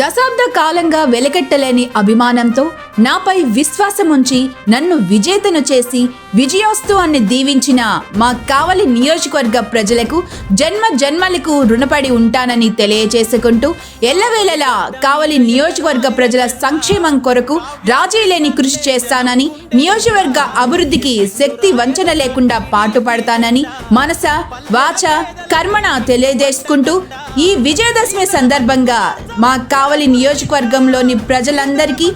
దశాబ్ద కాలంగా వెలకట్టలేని అభిమానంతో నాపై విశ్వాసముంచి నన్ను విజేతను చేసి విజయోస్తు అని దీవించిన మా కావలి నియోజకవర్గ ప్రజలకు జన్మ జన్మలకు రుణపడి ఉంటానని తెలియజేసుకుంటూ ఎల్లవేళలా కావలి నియోజకవర్గ ప్రజల సంక్షేమం కొరకు రాజీ లేని కృషి చేస్తానని నియోజకవర్గ అభివృద్ధికి శక్తి వంచన లేకుండా పాటుపడతానని మనస వాచ కర్మణ తెలియజేసుకుంటూ ఈ విజయదశమి సందర్భంగా మా కావలి నియోజకవర్గంలోని ప్రజలందరికీ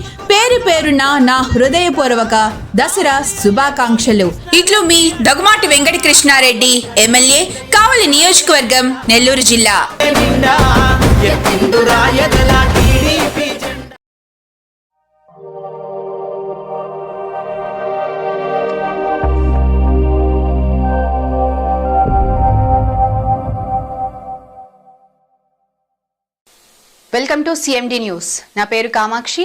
పేరు పేరున నా హృదయపూర్వక దసరా శుభాకాంక్షలు. ఇట్లు మీ దగుమాటి వెంకట కృష్ణారెడ్డి ఎమ్మెల్యే కావలి నియోజకవర్గం నెల్లూరు జిల్లా. Welcome to CMD news. నా పేరు కామాక్షి.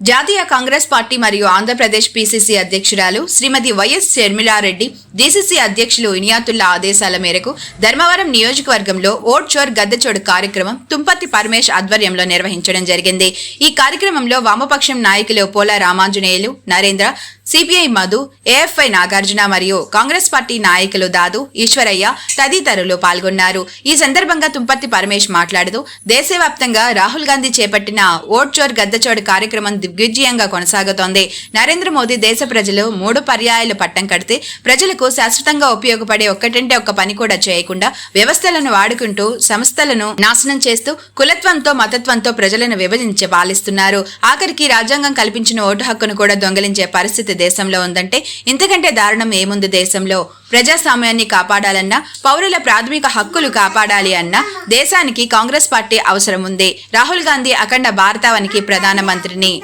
జాతీయ కాంగ్రెస్ పార్టీ మరియు ఆంధ్రప్రదేశ్ పీసీసీ అధ్యక్షురాలు శ్రీమతి వైఎస్ షర్మిలారెడ్డి డీసీసీ అధ్యక్షులు ఇనియాతుల్లా ఆదేశాల మేరకు ధర్మవరం నియోజకవర్గంలో ఓట్ చోర్ గద్దెచోడు కార్యక్రమం తుంపతి పరమేష్ ఆధ్వర్యంలో నిర్వహించడం జరిగింది. ఈ కార్యక్రమంలో వామపక్షం నాయకులు పోల రామాంజనేయులు నరేంద్ర సిపిఐ మధు ఏఎఫ్ఐ నాగార్జున మరియు కాంగ్రెస్ పార్టీ నాయకులు దాదు ఈశ్వరయ్య తదితరులు పాల్గొన్నారు. ఈ సందర్భంగా తుంపర్తి పరమేష్ మాట్లాడుతూ దేశవ్యాప్తంగా రాహుల్ గాంధీ చేపట్టిన ఓట్ చోర్ గద్దచోడు కార్యక్రమం దిగ్విజయంగా కొనసాగుతోంది. నరేంద్ర మోదీ దేశ ప్రజలు మూడు పర్యాయాలు పట్టం కడితే ప్రజలకు శాశ్వతంగా ఉపయోగపడే ఒక్కటంటే ఒక్క పని కూడా చేయకుండా వ్యవస్థలను వాడుకుంటూ సంస్థలను నాశనం చేస్తూ కులత్వంతో మతత్వంతో ప్రజలను విభజించి పాలిస్తున్నారు. ఆఖరికి రాజ్యాంగం కల్పించిన ఓటు హక్కును కూడా దొంగలించే పరిస్థితి దేశంలో ఉందంటే ఇంతకంటే దారుణం ఏముంది దేశంలో? ప్రజాస్వామ్యాన్ని కాపాడాలన్నా పౌరుల ప్రాథమిక హక్కులు కాపాడాలి అన్నా దేశానికి కాంగ్రెస్ పార్టీ అవసరం ఉంది రాహుల్ గాంధీ అఖండ భారతావనికి ప్రధానమంత్రిని.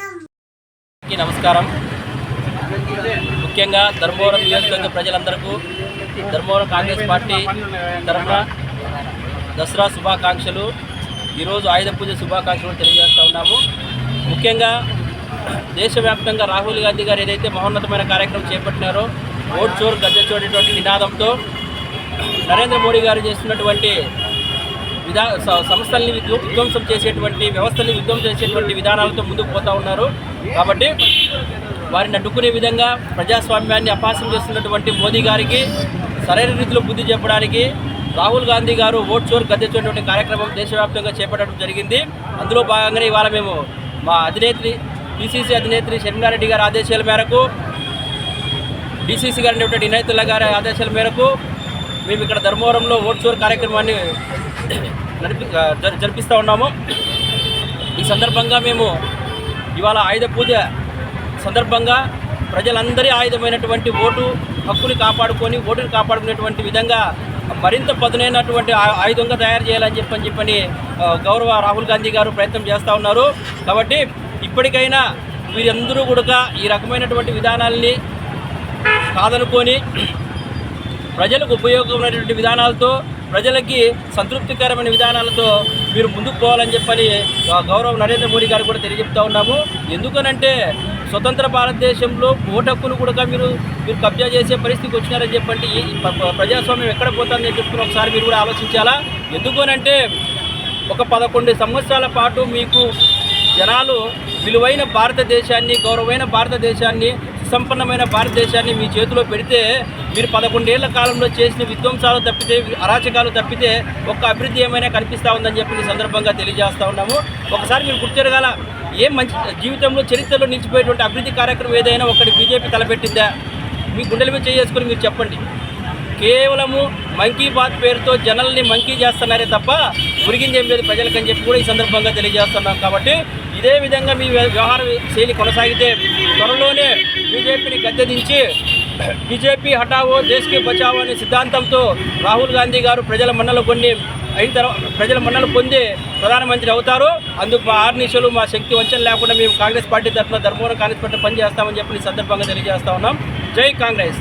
అందరికీ నమస్కారం. ముఖ్యంగా ధర్మవరం నియోజకవర్గ ప్రజలందరికీ ధర్మవరం కాంగ్రెస్ పార్టీ తరఫున దసరా శుభాకాంక్షలు. ఈరోజు ఆయుధ పూజ శుభాకాంక్షలు తెలియజేస్తూ ఉన్నాము. ముఖ్యంగా దేశవ్యాప్తంగా రాహుల్ గాంధీ గారు ఏదైతే మహోన్నతమైన కార్యక్రమం చేపట్టినారో ఓట్ చోర్ గద్దె చోటటువంటి నినాదంతో నరేంద్ర మోడీ గారు చేస్తున్నటువంటి విధా సంస్థల్ని విధ్వంసం చేసేటువంటి వ్యవస్థల్ని విధ్వంసం చేసేటువంటి విధానాలతో ముందుకు పోతా ఉన్నారు. కాబట్టి వారిని అడ్డుకునే విధంగా ప్రజాస్వామ్యాన్ని అపాసం చేస్తున్నటువంటి మోదీ గారికి సరైన రీతిలో బుద్ధి చెప్పడానికి రాహుల్ గాంధీ గారు ఓట్ చోర్ గద్దెచ్చేటువంటి కార్యక్రమం దేశవ్యాప్తంగా చేపట్టడం జరిగింది. అందులో భాగంగానే ఇవాళ మేము మా అధినేత్రి పిసిసి అధినేత్రి షర్మిలారెడ్డి గారి ఆదేశాల మేరకు డిసిసి గారు అనేటువంటి ఇనాయతుల్లా గారి ఆదేశాల మేరకు మేము ఇక్కడ ధర్మవరంలో ఓట్ చోర్ కార్యక్రమాన్ని నడిపి జరిపిస్తూ ఉన్నాము. ఈ సందర్భంగా మేము ఇవాళ ఆయుధ పూజ సందర్భంగా ప్రజలందరి ఆయుధమైనటువంటి ఓటు హక్కుని కాపాడుకొని ఓటుని కాపాడుకునేటువంటి విధంగా మరింత పదునైనటువంటి ఆ- ఆయుధంగా తయారు చేయాలని చెప్పని చెప్పని గౌరవ రాహుల్ గాంధీ గారు ప్రయత్నం చేస్తూ ఉన్నారు. కాబట్టి ఇప్పటికైనా వీరందరూ కూడా ఈ రకమైనటువంటి విధానాల్ని కాదనుకొని ప్రజలకు ఉపయోగమైనటువంటి విధానాలతో ప్రజలకి సంతృప్తికరమైన విధానాలతో మీరు ముందుకు పోవాలని చెప్పని గౌరవ నరేంద్ర మోడీ గారు కూడా తెలియజెప్తా ఉన్నాము. ఎందుకనంటే స్వతంత్ర భారతదేశంలో ఓటక్కును కూడా మీరు మీరు కబ్జా చేసే పరిస్థితికి వచ్చినారని చెప్పండి. ప్రజాస్వామ్యం ఎక్కడ పోతుందని చెప్పుకుని ఒకసారి మీరు కూడా ఆలోచించాలా? ఎందుకనంటే ఒక పదకొండు సంవత్సరాల పాటు మీకు జనాలు విలువైన భారతదేశాన్ని గౌరవమైన భారతదేశాన్ని సుసంపన్నమైన భారతదేశాన్ని మీ చేతిలో పెడితే మీరు పదకొండేళ్ళ కాలంలో చేసిన విధ్వంసాలు తప్పితే అరాచకాలు తప్పితే ఒక్క అభివృద్ధి ఏమైనా కనిపిస్తూ ఉందని చెప్పి ఈ సందర్భంగా తెలియజేస్తా ఉన్నాము. ఒకసారి మీరు గుర్తిరగాల ఏం మంచి జీవితంలో చరిత్రలో నిలిచిపోయేటువంటి అభివృద్ధి కార్యక్రమం ఏదైనా ఒకటి బీజేపీ తలపెట్టిందా? మీ గుండెల మీద చేసుకొని మీరు చెప్పండి. కేవలము మంకీ బాత్ పేరుతో జనల్ని మంకీ చేస్తున్నారే తప్ప ఉరిగిందేం లేదు ప్రజలకని చెప్పి కూడా ఈ సందర్భంగా తెలియజేస్తున్నాం కాబట్టి ఇదే విధంగా మీ వ్యవహార శైలి కొనసాగితే త్వరలోనే బీజేపీని గద్దెదించి బీజేపీ హటావో దేశ్కి బచావో అనే సిద్ధాంతంతో రాహుల్ గాంధీ గారు ప్రజల మన్నలు కొన్ని అయిన తర్వాత ప్రజల మన్నలు పొంది ప్రధానమంత్రి అవుతారు. అందుకు మా ఆర్నిషలు మా శక్తి వంచన లేకుండా మేము కాంగ్రెస్ పార్టీ తరఫున ధర్మవరం కాంగ్రెస్ పార్టీ పనిచేస్తామని చెప్పి సందర్భంగా తెలియజేస్తా ఉన్నాం. జై Congress.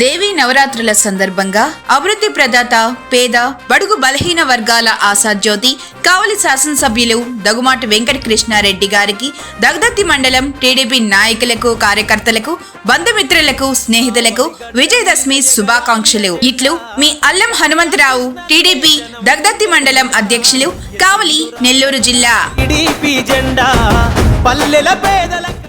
Devi నవరాత్రుల సందర్భంగా అభివృద్ధి ప్రదాత పేద బడుగు బలహీన వర్గాల ఆశాజ్యోతి కావలి శాసనసభ్యులు దగుమాటి వెంకట కృష్ణారెడ్డి గారికి దగదత్తి మండలం టీడీపీ నాయకులకు కార్యకర్తలకు బంధుమిత్రులకు స్నేహితులకు విజయదశమి శుభాకాంక్షలు. ఇట్లు మీ అల్లం హనుమంతరావు టీడీపీ దగదత్తి మండలం అధ్యక్షులు కావలి నెల్లూరు జిల్లా.